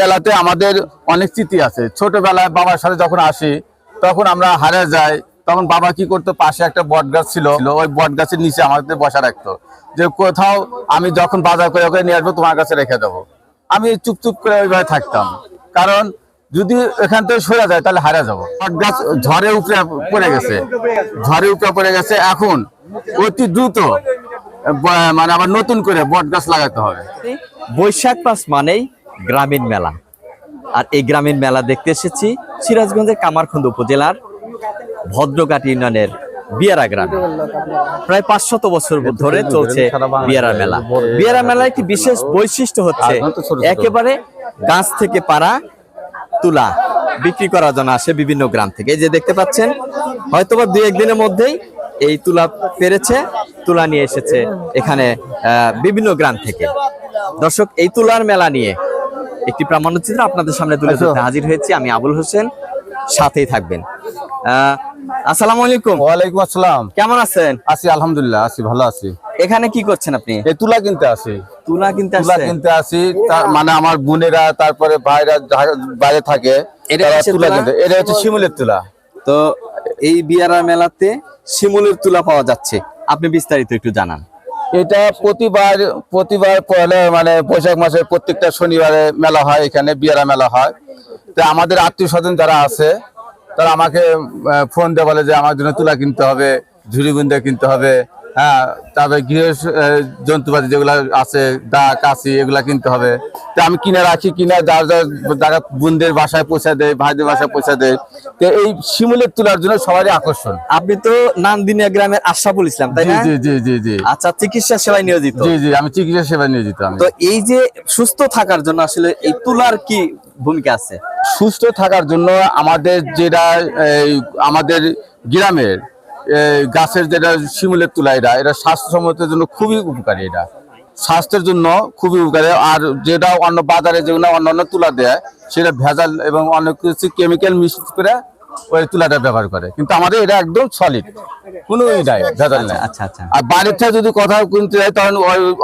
মেলাতে আমাদের অনেক স্মৃতি আছে। ছোটবেলায় বাবার সাথে যখন আসি, তখন আমরা হারে যাই, তখন বাবা কি করতো, পাশে একটা বট গাছ ছিল, ওই বট গাছের নিচে আমাদের বসা রাখতো। যে কোথাও আমি যখন বাজার করে করে নিয়ে আসব, তোমার কাছে রেখে দেবো। আমি চুপ চুপ করে ওইভাবে থাকতাম। কারণ যদি এখান থেকে সরে যায়, তাহলে হারা যাব। বট গাছ ঝড়ে উপরে পড়ে গেছে। ঝড়ে উপরে পড়ে গেছে। এখন অতি দ্রুত মানে আবার নতুন করে বট গাছ লাগাতে হবে। বৈশাখ মাস মানেই গ্রামীণ মেলা। আর এই গ্রামীণ মেলা দেখতে এসেছি সিরাজগঞ্জের কামারখন্দ উপজেলার ভদ্রঘাট ইউনিয়নের বিয়ারা গ্রামে। প্রায় পাঁচশত বছর ধরে চলছে বিয়ারা মেলা। বিয়ারা মেলার একটি বিশেষ বৈশিষ্ট্য হচ্ছে। একেবারে গাছ থেকে পারা তুলা বিক্রি করার জন্য আসে বিভিন্ন গ্রাম থেকে। এই যে দেখতে পাচ্ছেন হয়তোবা দুই একদিনের মধ্যেই এই তুলা পেরেছে তুলা নিয়ে এসেছে এখানে বিভিন্ন গ্রাম থেকে। দর্শক এই তুলার মেলা নিয়ে একটি প্রামাণ্যচিত্র আপনাদের সামনে তুলে ধরতে হাজির হয়েছি। আমি আবুল হোসেন সাথেই থাকবেন। আসসালামু আলাইকুম। ওয়ালাইকুম আসসালাম। কেমন আছেন? আছি আলহামদুলিল্লাহ আছি ভালো আছি। এখানে কি করছেন আপনি? এই তুলা কিনতে আসি। তুলা কিনতে তুলা কিনতে আসি। মানে আমার বোনেরা তারপরে ভাইরা বাইরে থাকে এটা তুলা? কিনতে এটা হচ্ছে শিমুলের তুলা। তো এই বিয়ারা মেলাতে শিমুলের তুলা পাওয়া যাচ্ছে। আপনি বিস্তারিত একটু জানান। এটা প্রতিবার প্রতিবার পয়লা মানে বৈশাখ মাসের প্রত্যেকটা শনিবারে মেলা হয়, এখানে বিয়ারা মেলা হয়। তো আমাদের আত্মীয় স্বজন যারা আছে, তারা আমাকে ফোন দিয়ে বলে যে, আমার জন্য তুলা কিনতে হবে, ঝুড়ি বুন্দে কিনতে হবে। হ্যাঁ তারপরে গৃহ আহ, যন্ত্রপাতি যেগুলো আছে দা কাশি এগুলা কিনতে হবে। তো আমি কিনে রাখি কিনে যার যার যারা বোনদের বাসায় পৌঁছা দেয় ভাইদের বাসায় পৌঁছা দেয়। তো এই শিমুলের তুলার জন্য সবারই আকর্ষণ। আপনি তো নান্দিনিয়া গ্রামের আশরাফুল ইসলাম তাই জি না? জি জি জি জি আচ্ছা চিকিৎসা সেবায় নিয়োজিত। জি জি আমি চিকিৎসা সেবায় নিয়োজিত আমি। তো এই যে সুস্থ থাকার জন্য আসলে এই তুলার কি ভূমিকা আছে? সুস্থ থাকার জন্য আমাদের যেটা আমাদের গ্রামের গাছের যেটা শিমুলের তুলা এটা এটা স্বাস্থ্যসম্মতের জন্য খুবই উপকারী এটা। স্বাস্থ্যের জন্য খুবই উপকারী। আর যেটা অন্য বাজারে যেগুলো অন্য অন্য তুলা দেয় সেটা ভেজাল এবং অনেক কিছু কেমিক্যাল মিক্স করে ওই তুলাটা ব্যবহার করে। কিন্তু আমাদের এটা একদম সলিড কোনো নাই ভেজাল নেই। আচ্ছা আচ্ছা আর বাইরের থেকে যদি কোথাও কিনতে যায় তখন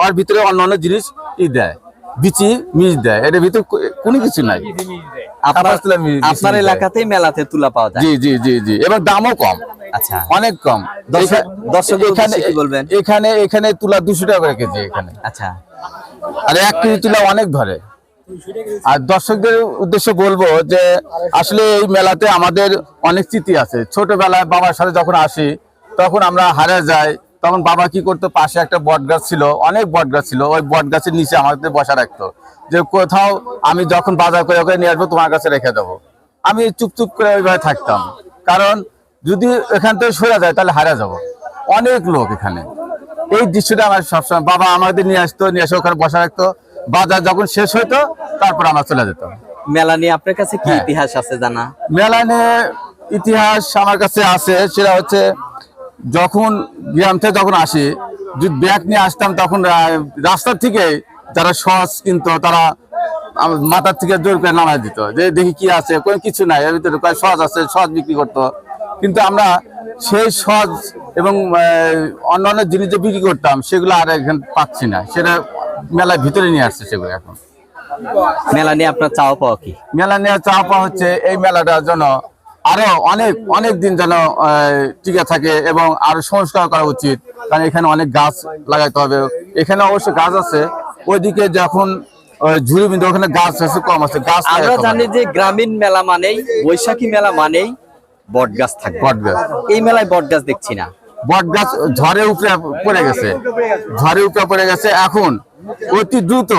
ওর ভিতরে অন্য অন্য জিনিস ই দেয়। বিচি মিশ দেয়। এটার ভিতরে কোনো কিছু নাই। আপনার। এলাকাতেই মেলাতে তুলা পাওয়া যায়। জি জি জি জি। এবং দামও কম। আচ্ছা। অনেক কম। দর্শক- এখানে বলবেন? এখানে এখানে তুলা দুশো টাকা করে কেজি এখানে। আচ্ছা। আর এক কেজি তুলা অনেক ধরে। আর দর্শকদের উদ্দেশ্যে বলব যে আসলে এই মেলাতে আমাদের অনেক স্মৃতি আছে। ছোটবেলায় বাবার সাথে যখন আসি তখন আমরা হারে যাই তখন বাবা কি করতো পাশে একটা বট গাছ ছিল অনেক বট গাছ ছিল ওই বট গাছের নিচে আমাদের বসা রাখতো। যে কোথাও আমি যখন বাজার করে করে নিয়ে আসব তোমার কাছে রেখে দেবো। আমি চুপ চুপ করে ওইভাবে থাকতাম। কারণ যদি এখান থেকে সরে যায় তাহলে হারা যাব। অনেক লোক এখানে। এই দৃশ্যটা আমার সবসময় বাবা আমাদের নিয়ে আসতো নিয়ে এসে ওখানে বসা রাখতো। বাজার যখন শেষ হতো তারপর আমরা চলে যেতাম। মেলা নিয়ে আপনার কাছে কি হ্যাঁ। ইতিহাস আছে জানা? মেলা নিয়ে ইতিহাস আমার কাছে আছে সেটা হচ্ছে যখন গ্রাম থেকে যখন আসি যদি ব্যাগ নিয়ে আসতাম তখন রাস্তার থেকে যারা সহজ কিনতো তারা মাথার থেকে জোর করে নামাই দিত। যে দেখি কি আছে কোনো কিছু নাই এর ভিতরে সহজ আছে সহজ বিক্রি করতো। কিন্তু আমরা সেই সহজ এবং অন্যান্য জিনিস যে বিক্রি করতাম সেগুলো আর এখানে পাচ্ছি না। সেটা মেলার ভিতরে নিয়ে আসছে সেগুলো এখন। মেলা নিয়ে আপনার চাওয়া পাওয়া কি? মেলা নেওয়া পাওয়া হচ্ছে এই মেলাটার জন্য আরও অনেক অনেক দিন যেন টিকে থাকে এবং আরও সংস্কার করা উচিত। কারণ এখানে অনেক গাছ লাগাইতে হবে। এখানে অবশ্য গাছ আছে। ওইদিকে যখন ঝুড়ি বিন্দু ওখানে গাছ আছে কম আছে গাছ আমরা জানি যে গ্রামীণ মেলা মানেই বৈশাখী মেলা মানেই বট গাছ থাকবে। বট গাছ এই মেলায় বট গাছ দেখছি না। বট গাছ ঝড়ে উপরে পড়ে গেছে। ঝড়ে উপরে পড়ে গেছে। এখন অতি দ্রুত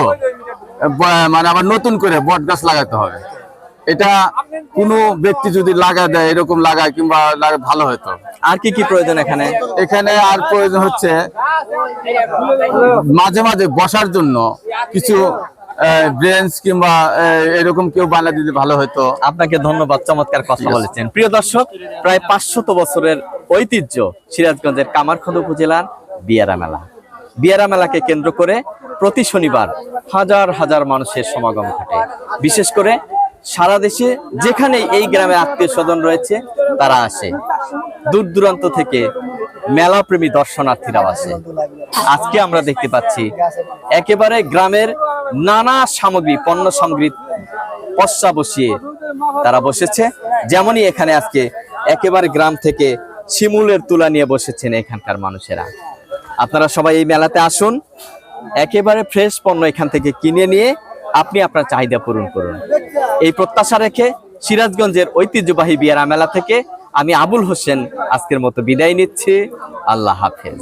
মানে আবার নতুন করে বট গাছ লাগাতে হবে। এটা কোনো ব্যক্তি যদি লাগা দেয় এরকম লাগায় কিংবা ভালো হতো আর কি কি প্রয়োজন এখানে? এখানে আর প্রয়োজন হচ্ছে মাঝে মাঝে বসার জন্য কিছু ব্রেঞ্চ কিংবা এরকম কেউ দিলে ভালো হতো আপনাকে ধন্যবাদ চমৎকার কথা বলেছেন। প্রিয় দর্শক প্রায় পাঁচশত বছরের ঐতিহ্য সিরাজগঞ্জের কামারখন্দ উপজেলার বিয়ারা মেলা। বিয়ারা মেলাকে কেন্দ্র করে প্রতি শনিবার হাজার হাজার মানুষের সমাগম ঘটে। বিশেষ করে সারা দেশে যেখানে এই গ্রামে আত্মীয় স্বজন রয়েছে, তারা আসে। দূর দূরান্ত থেকে মেলা প্রেমী দর্শনার্থীরাও আসে। আজকে আমরা দেখতে পাচ্ছি, একেবারে গ্রামের নানা সামগ্রী, পণ্য সামগ্রী পশ্চা বসিয়ে তারা বসেছে। যেমনই এখানে আজকে একেবারে গ্রাম থেকে শিমুলের তুলা নিয়ে বসেছেন এখানকার মানুষেরা। আপনারা সবাই এই মেলাতে আসুন। একেবারে ফ্রেশ পণ্য এখান থেকে কিনে নিয়ে আপনি আপনার চাহিদা পূরণ করুন। এই প্রত্যাশা রেখে সিরাজগঞ্জের ঐতিহ্যবাহী বিয়ারা মেলা থেকে আমি আবুল হোসেন আজকের মতো বিদায় নিচ্ছি। আল্লাহ হাফেজ।